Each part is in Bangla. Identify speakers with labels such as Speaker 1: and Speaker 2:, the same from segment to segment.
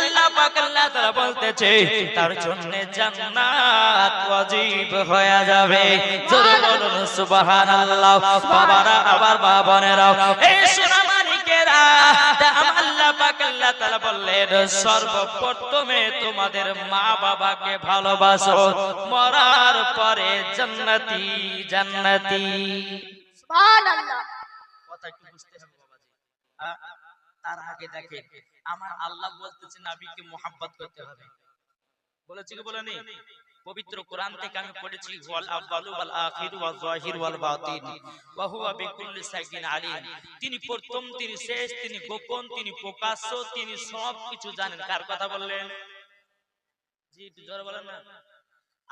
Speaker 1: আল্লাহ পাক আল্লাহ তাআলা বলতেছে তার জন্য জান্নাত ওয়াজিব হয়ে যাবে। জোরে বলুন সুবহানাল্লাহ। বাবারা আবার বাবানেরাও এই সোনা আমার আল্লাহ পাক আল্লাহ তাআলা বললেন সর্বপ্রথমে তোমাদের মা বাবাকে ভালোবাসো মরার পরে জান্নাতি জান্নাতি।
Speaker 2: সুবহানাল্লাহ।
Speaker 1: কথা একটু বুঝতে হবে বাবাজি। তার আগে দেখেন আমার আল্লাহ বলতেছে নবীকে মোহাব্বত করতে হবে। বলেছি কি বলেনি পবিত্র কোরআন থেকে আমি পড়েছি, ওয়াল আউয়ালু ওয়াল আখিরু ওয়াল যাহির ওয়াল বাতিন। ওয়া হুয়া বিকুল্লি শাইইন আলিম। তিনি প্রথম, তিনি শেষ, তিনি গোপন, তিনি প্রকাশ্য, তিনি সব কিছু জানেন। কার কথা বললেন? জি জোরে বলেন না।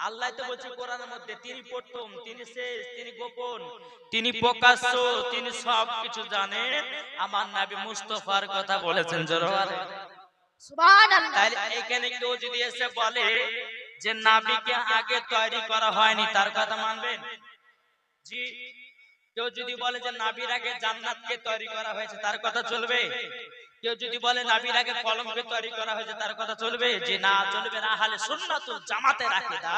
Speaker 1: আল্লাহ তো বলছে কোরআনের মধ্যে তিনি প্রথম তিনি শেষ তিনি গোপন তিনি প্রকাশ্য তিনি সব কিছু জানেন। আমার নবী মুস্তফার কথা বলেছেন জোরে। তাহলে এখানে কেউ যদি এসে বলে যে নাবিকে আগে তৈরি করা হয়নি তার কথা মানবেন? জি। কেউ যদি বলে যে নাবির আগে জান্নাতকে তৈরি করা হয়েছে তার কথা চলবে? কেউ যদি বলে নাবির আগে কলমকে তৈরি করা হয়েছে তার কথা চলবে? যে না চলবে না হলে সুন্নাতুল জামাতে রাখে দা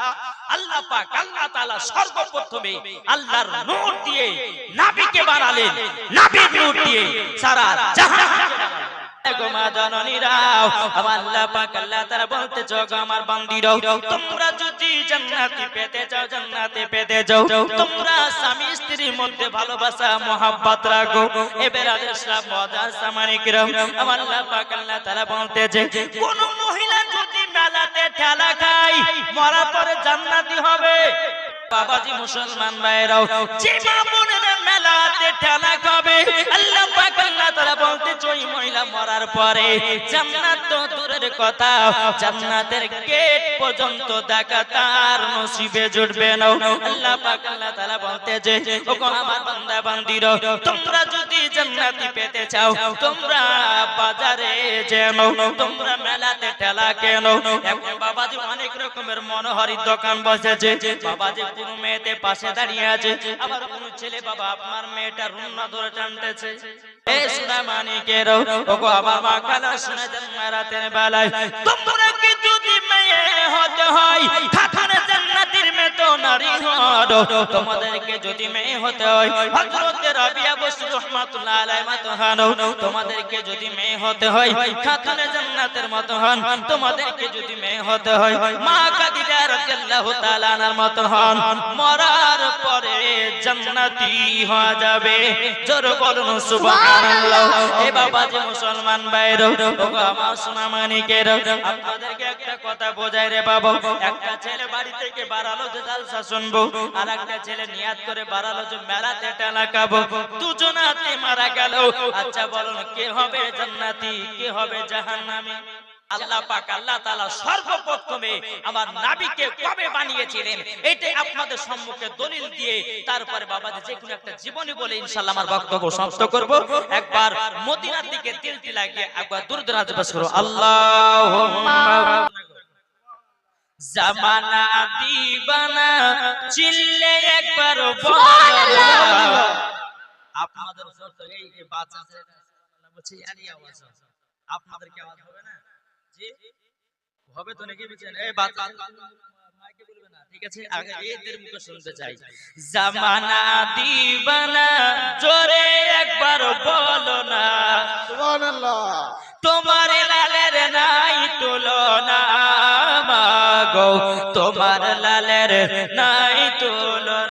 Speaker 1: আল্লাহ পাক আল্লাহ তাআলা সর্বপ্রথমে আল্লাহর নূর দিয়ে নাবিকে বানালেন। নাবির নূর দিয়ে সারা বান্দিরাও তোমরা যদি জান্নাতি পেতে চাও জান্নাতে পেতে যাও। তোমরা স্বামী স্ত্রীর মধ্যে ভালোবাসা, মোহাব্বত রাখো। এবার ইসলাম মজার সামানিকরাম আমার আল্লাহ পাক আল্লাহ তাআলা কোন মহিলা যদি মেলাতে ঠেলা খায়, মরার পরে জান্নাতি হবে। বাবাজি মুসলমান ভাইরাও যে মেলাতে ঠেলা খাবে? আল্লাহ পাক আল্লাহ তাআলা বলতে ওই মহিলা মরার পরে জান্নাত তো কথা জান্নাতের গেট পর্যন্ত দেখা তার নসিবে জুটবে না। আল্লাহ পাক আল্লাহ তাআলা বলতে যে ওগো আমার বান্দা, বান্দিরা, তোমরা যদি জান্নাতি পেতে চাও, তোমরা বাজারে তোমরা মেলাতে ঠেলা এখন বাবাজি অনেক রকমের মনোহরি দোকান বসেছে। বাবাজি মেয়েতে পাশে দাঁড়িয়ে আছে। আবার কোন ছেলে বাবা আপনার মেয়েটা রুন্না ধরে টানতেছে। এ সোনা মানিকের ওগো আবার মা কালা শুনে জান্নাতের বেলায়। তোমরা কি যদি মেয়ে হতে হয় হলো তোমাদেরকে যদি মেয়ে হতে হয়, হযরত রাবিয়া বসু রাহমাতুল্লাহ আলাইহি মতো হানো, তোমাদেরকে যদি মেয়ে হতে হয়, খাতুনে জান্নাতের মতো হন, তোমাদেরকে যদি মেয়ে হতে হয়, মা খাদিজা রাদিয়াল্লাহু তাআলা আনহার মতো হন, মরার পরে জান্নাতি হয়ে যাবে। জোর বলুন, সুবহানাল্লাহ। এ বাবা যে মুসলমান ভাইরো, ওগো আমার সোনা মানিকের, আপনাদেরকে একটা কথা বোঝাই রে বাবা, একটা ছেলে বাড়ি থেকে বাড়ালো যে জালসা শুনব আর ছেলে নিয়াত করে বাড়ালো যে, মেলাতে টেলা খাব। দুজনাতে মারা গেল। আচ্ছা বলুন, কে হবে জান্নাতি, কে হবে জাহান্নামী? আল্লাহ আল্লাহ এটাই আপনাদের সম্মুখে দলিল দিয়ে তারপরে বাবাজি যে কোনো একটা জীবনী বলে ইনশাআল্লাহ আমার বক্তব্য সমাপ্ত করব। দিকে তিল তিল লাগিয়ে একবার জামানা দিবানা চিল্লে একবার বলো। আপনাদের যত এই যে বাচ্চা ছেলেটা বলছে ইয়ারি আওয়াজ আছে। আপনাদের কি আওয়াজ হবে না? জি? হবে তো নাকি বুঝছেন? এই বাচ্চা না ঠিক আছে? আগে এদের মুখে শুনতে চাই। জামানা দিবানা জোরে একবার বলো না।
Speaker 3: সুবহানাল্লাহ!
Speaker 1: তোমার তোমার লালের নাই তুলনা।